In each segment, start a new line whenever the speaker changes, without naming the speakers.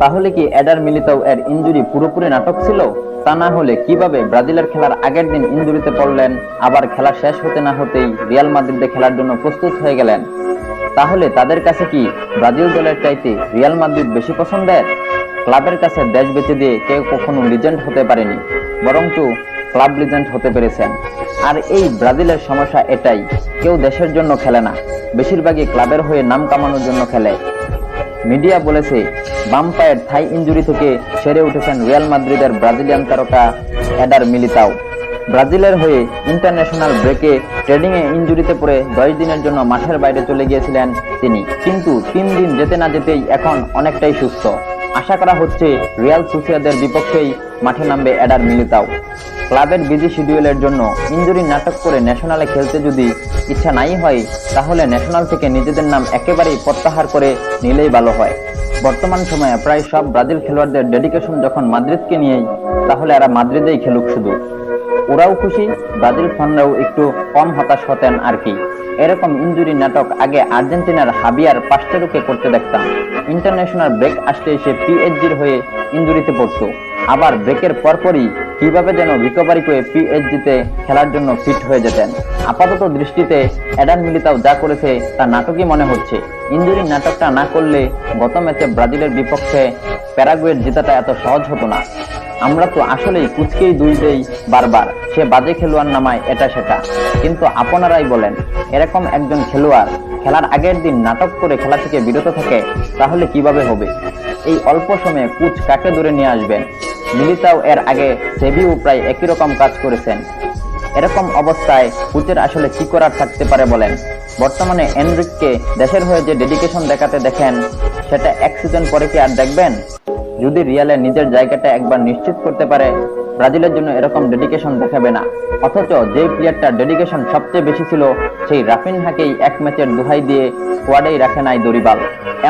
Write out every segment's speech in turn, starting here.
তাহলে কি Eder Militao এর ইনজুরি পুরোপুরি নাটক ছিল? তা না হলে কীভাবে ব্রাজিলের খেলার আগের দিন ইনজুরিতে পড়লেন, আবার খেলা শেষ হতে না হতেই রিয়াল মাদ্রিদে খেলার জন্য প্রস্তুত হয়ে গেলেন? তাহলে তাদের কাছে কি ব্রাজিল দলের চাইতে রিয়াল মাদ্রিদ বেশি পছন্দের? ক্লাবের কাছে দেশ বেঁচে দিয়ে কেউ কখনো লিজেন্ড হতে পারেনি, বরঞ্চ ক্লাব লিজেন্ড হতে পেরেছেন। আর এই ব্রাজিলের সমস্যা এটাই, কেউ দেশের জন্য খেলে না, বেশিরভাগই ক্লাবের হয়ে নাম কামানোর জন্য খেলে। মিডিয়া বলেছে বাম পায়ের থাই ইঞ্জুরি থেকে সেরে উঠেছেন রিয়াল মাদ্রিদের ব্রাজিলিয়ান তারকা এডার মিলিতাও। ব্রাজিলের হয়ে ইন্টারন্যাশনাল ব্রেকে ট্রেডিংয়ে ইঞ্জুরিতে পড়ে দশ দিনের জন্য মাঠের বাইরে চলে গিয়েছিলেন তিনি। কিন্তু তিন দিন যেতে না যেতেই এখন অনেকটাই সুস্থ। আশা করা হচ্ছে রিয়াল সুসিয়াদের বিপক্ষেই মাঠে নামবে এডার মিলিতাও। ক্লাবের বিজি শিডিউলের জন্য ইঞ্জুরি নাটক করে ন্যাশনালে খেলতে যদি ইচ্ছা নাই হয়, তাহলে ন্যাশনাল থেকে নিজেদের নাম একেবারেই প্রত্যাহার করে নিলেই ভালো হয়। বর্তমান সময়ে প্রায় সব ব্রাজিল খেলোয়াড়দের ডেডিকেশন যখন মাদ্রিদকে নিয়েই, তাহলে এরা মাদ্রিদেই খেলুক শুধু। ওরাও খুশি, ব্রাজিল ফ্যানরাও একটু কম হতাশ হতেন আর কি। এরকম ইঞ্জুরি নাটক আগে আর্জেন্টিনার হাবিয়ার পাস্টেরোকে করতে দেখতাম। ইন্টারন্যাশনাল ব্রেক আসতে এসে পিএইচজির হয়ে ইঞ্জুরিতে পড়তো। আবার ব্রেকের পরপরই কীভাবে যেন রিকভারি করে পিএইচজিতে খেলার জন্য ফিট হয়ে যেতেন। আপাতত দৃষ্টিতে অ্যাডান মিলিতাও যা করেছে তা নাটকই মনে হচ্ছে। ইঞ্জুরি নাটকটা না করলে গত ম্যাচে ব্রাজিলের বিপক্ষে প্যারাগুয়ের জেতাটা এত সহজ হতো না। আমরা তো আসলেই কুচকেই দুই দেই বারবার। সে বাজে খেলোয়াড় নামায় এটা সেটা। কিন্তু আপনারাই বলেন, এরকম একজন খেলোয়াড় খেলার আগের দিন নাটক করে খেলা থেকে বিরত থাকে, তাহলে কীভাবে হবে? এই অল্প সময়ে কুচ কাকে ধরে নিয়ে আসবেন? মিলিতাও এর আগে সেভিও প্রায় একই রকম কাজ করেছেন। এরকম অবস্থায় কুচের আসলে কি করার থাকতে পারে বলেন। বর্তমানে এনরিককে দেশের হয়ে যে ডেডিকেশন দেখাতে দেখেন, সেটা এক সিজন পরে কি আর দেখবেন? যদি রিয়ালে নিজের জায়গাটা একবার নিশ্চিত করতে পারে ব্রাজিলের জন্য এরকম ডেডিকেশন দেখাবে না। অথচ যে প্লেয়ারটার ডেডিকেশন সবচেয়ে বেশি ছিল, সেই রাফিনহাকেই এক ম্যাচের দোহাই দিয়ে স্কোয়াডেই রাখে নাই দরিবাল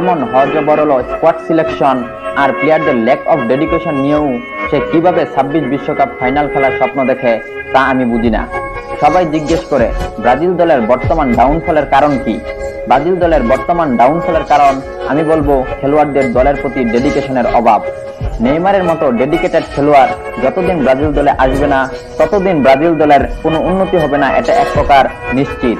এমন হজবরল স্কোয়াড সিলেকশন আর প্লেয়ারদের ল্যাক অফ ডেডিকেশন নিয়েও সে কীভাবে ছাব্বিশ বিশ্বকাপ ফাইনাল খেলার স্বপ্ন দেখে, তা আমি বুঝি না। সবাই জিজ্ঞেস করে, ব্রাজিল দলের বর্তমান ডাউনফলের কারণ কি? ব্রাজিল দলের বর্তমান ডাউন ফলের কারণ, আমি বলব খেলোয়াড়দের দলের প্রতি ডেডিকেশনের অভাব। নেইমারের মতো ডেডিকেটেড খেলোয়াড় যতদিন ব্রাজিল দলে আসবে না, ততদিন ব্রাজিল দলের কোনো উন্নতি হবে না, এটা এক প্রকার নিশ্চিত।